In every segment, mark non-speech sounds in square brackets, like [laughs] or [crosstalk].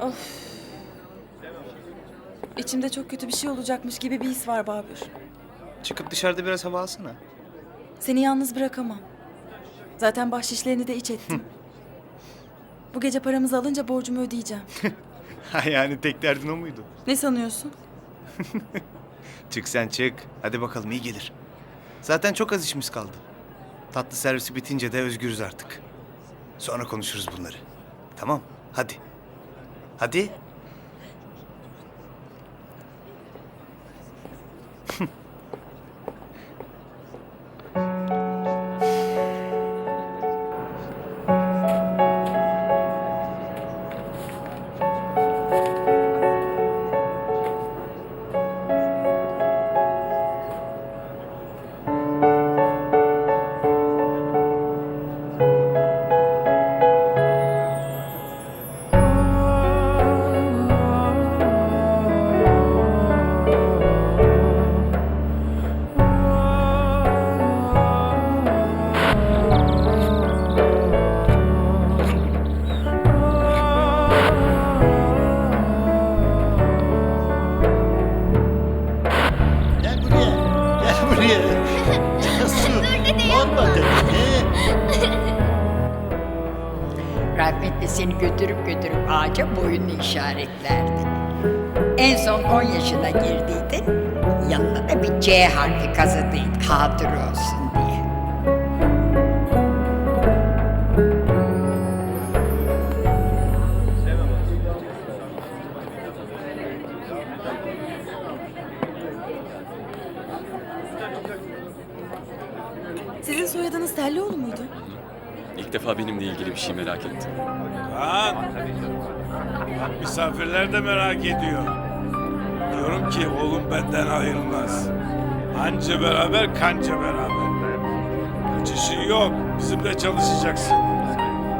Of. İçimde çok kötü bir şey olacakmış gibi bir his var Babür. Çıkıp dışarıda biraz hava alsana. Seni yalnız bırakamam. Zaten bahşişlerini de iç ettim. [laughs] Bu gece paramızı alınca borcumu ödeyeceğim. [laughs] Ha yani tek derdin o muydu? Ne sanıyorsun? [laughs] Çık sen çık. Hadi bakalım iyi gelir. Zaten çok az işimiz kaldı. Tatlı servisi bitince de özgürüz artık. Sonra konuşuruz bunları. Tamam hadi. Hadi. Rahmetli seni götürüp götürüp ağaca boyunu işaretlerdi. En son 10 yaşına girdiydin, yanına da bir C harfi kazıdıydı hatır olsun diye. Sizin soyadınız Tellioğlu muydu? İlk defa benimle ilgili bir şey merak ettim. Kaan. Misafirler de merak ediyor. Diyorum ki oğlum benden ayrılmaz. Anca beraber kanca beraber. Kaçışı yok. Bizimle çalışacaksın.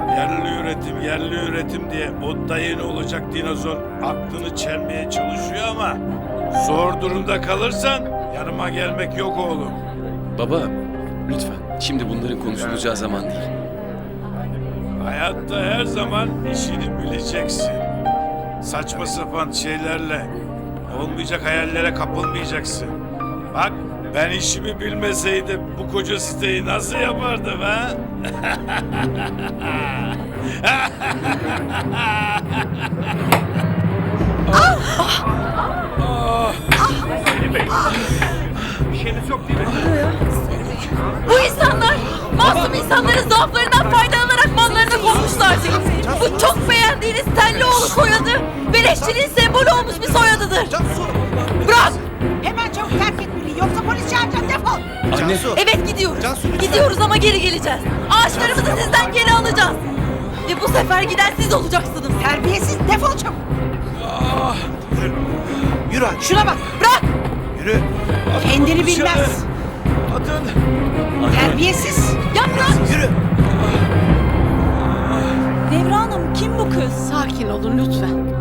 Yerli üretim, yerli üretim diye o dayın olacak dinozor aklını çelmeye çalışıyor ama zor durumda kalırsan yanıma gelmek yok oğlum. Baba, lütfen. Şimdi bunların konuşulacağı zaman değil. Hayatta her zaman işini bileceksin. Saçma sapan şeylerle, olmayacak hayallere kapılmayacaksın. Bak ben işimi bilmeseydim bu koca siteyi nasıl yapardım ha? Bu insanlar masum insanların zaaflarından faydalanarak mallarına konmuşlar. Bu çok beğendiğiniz Tellioğlu soyadı beleşçiliğin sembolü olmuş bir soyadıdır. Bırak! Hemen çabuk terk etmeliyiz yoksa polis çağıracağım defol. Anne, Evet gidiyoruz. Gidiyoruz ama geri geleceğiz. Ağaçlarımızı sizden geri alacağız. Ve bu sefer giden siz olacaksınız. Terbiyesiz defol çabuk. Yürü hadi. Şuna bak bırak. Yürü. Kendini bilmez. Atın. Terbiyesiz. Yaprak! Yürü. Bu kız? Sakin olun lütfen.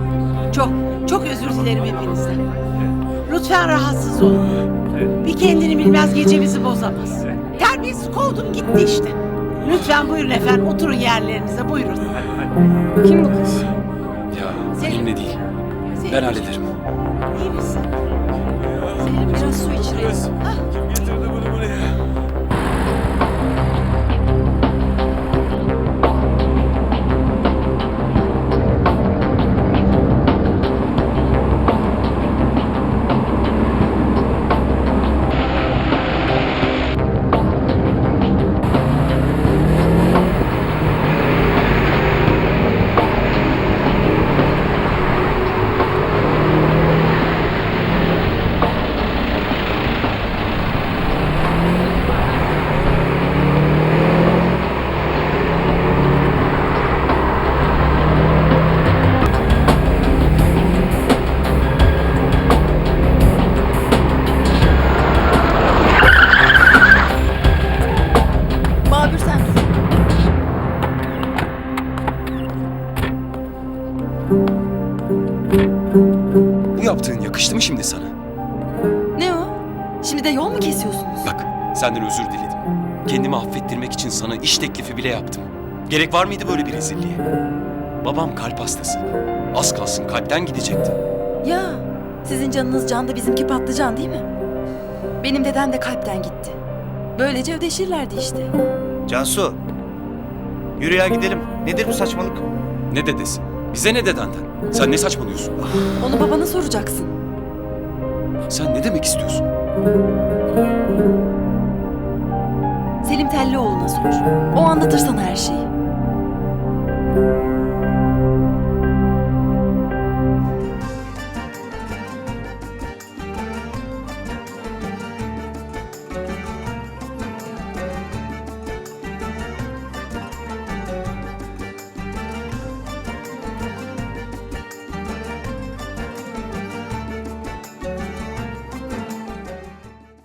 Çok çok özür dilerim hepinizden. Lütfen rahatsız olun. Bir kendini bilmez gecemizi bozamaz. Terbiyesiz kovdum gitti işte. Lütfen buyurun efendim oturun yerlerinize buyurun. Kim bu kız? ya benimle değil. Ben Selim, hallederim. İyi misin? Biraz su içirelim. Kız, yakıştı mı şimdi sana? Ne o? Şimdi de yol mu kesiyorsunuz? Bak, senden özür diledim. Kendimi affettirmek için sana iş teklifi bile yaptım. Gerek var mıydı böyle bir rezilliğe? Babam kalp hastası. Az kalsın kalpten gidecekti. Ya sizin canınız can da bizimki patlıcan değil mi? Benim dedem de kalpten gitti. Böylece ödeşirlerdi işte. Cansu. Yürü ya gidelim. Nedir bu saçmalık? Ne dedesi? Bize ne dedenden? Sen ne saçmalıyorsun? Onu babana soracaksın. Sen ne demek istiyorsun? Selim Tellioğlu'na sor. O anlatır sana her şeyi.